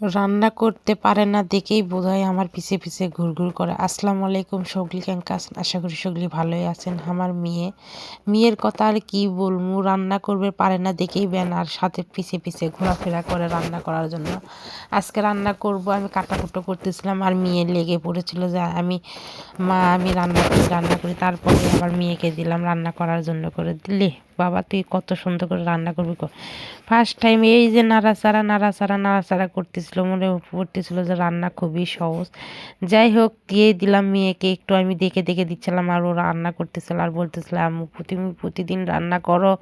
রান্না করতে পারে না দেখেই বোধহয় আমার পিছে পিছে ঘুরঘুর করে। আসসালামু আলাইকুম সগলি ক্যাঙ্কা আছেন? আশা করি সগলি ভালোই আছেন। আমার মেয়ে, মেয়ের কথা আর কি বলব? রান্না করবে, পারে না দেখেই বেন আর সাথে পিছে পিছে ঘোরাফেরা করে রান্না করার জন্য। আজকে রান্না করব, আমি কাটাকুটো করতেছিলাম আর মেয়ে লেগে পড়েছিল যে আমি, মা আমি রান্না করি রান্না করি। তারপরে আমার মেয়েকে দিলাম রান্না করার জন্য করে। দিলে, বাবা তুই কত সুন্দর করে রান্না করবি ফার্স্ট টাইম এই যে নাড়াচাড়া নাড়াচাড়া নাড়াচাড়া করতেছিল, মনে পড়তেছিল যে রান্না খুবই সহজ। যাই হোক, দিয়ে দিলাম মেয়েকে, একটু আমি দেখে দেখে দিচ্ছিলাম আর ও রান্না করতেছিল আর বলতেছিল, আম্মু তুমি প্রতিদিন রান্না করো।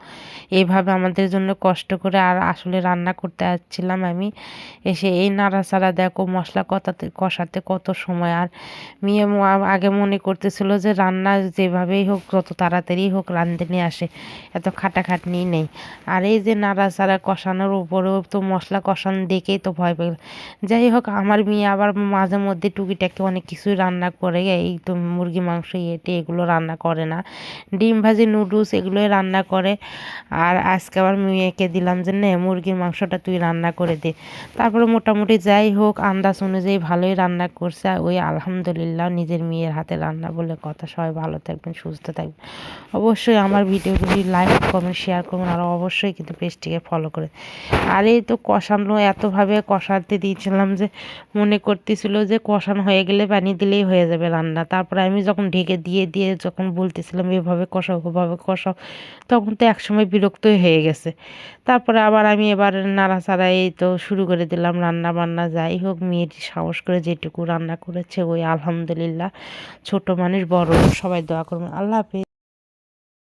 এইভাবে আমাদের জন্য কষ্ট করে আর আসলে রান্না করতে আসছিলাম আমি। এসে, এই নাড়াচাড়া দেখো, মশলা কতাতে, কষাতে কত সময়। আর মেয়ে আগে মনে করতেছিল যে রান্না যেভাবেই হোক, যত তাড়াতাড়ি হোক রান্ধনে আসে, এত খাটাখাটনি নেই। আর এই যে নাড়াচাড়া কষানোর উপরেও তো মশলা কষানো দেখেই তো ভয় পেয়ে যাই হোক আমার মেয়ে আবার মাঝে মধ্যে টুকিটাকি অনেক কিছুই রান্না করে। এই তো মুরগি, মাংস, এটে এগুলো রান্না করে না। ডিম ভাজি, নুডলস এগুলোই রান্না করে। আর আজকে আবার মেয়েকে দিলাম যে, নে, মুরগির মাংসটা তুই রান্না করে দে। তারপরে মোটামুটি যাই হোক আন্দাজ অনুযায়ী ভালোই রান্না করছে। ওই আলহামদুলিল্লাহ নিজের মেয়ের হাতে রান্না বলে কথা। সবাই ভালো থাকবেন, সুস্থ থাকবেন। অবশ্যই আমার ভিডিওগুলি লাইক, কমেন্ট শেয়ার করবেন। আর অবশ্যই কিন্তু পেজটিকে ফলো করে। আর এই তো কষানো, এতভাবে কষাতে দিয়েছিলাম যে মনে করতেছিল যে কষানো হয়ে গেলে পানি দিলেই হয়ে যাবে রান্না। তারপরে আমি যখন ঢেকে দিয়ে দিয়ে যখন বলতেছিলাম, এভাবে কষাও, ওভাবে কষাও, তখন তো একসময় বিরক্তই হয়ে গেছে। তারপরে আবার আমি এবার নাড়াচাড়া এই তো শুরু করে দিলাম রান্না বান্না যাই হোক মেয়েটি সাহস করে যেটুকু রান্না করেছে, ওই আলহামদুলিল্লাহ। ছোট মানুষ, বড় সবাই দোয়া করবেন। আল্লাহ হাফিজ।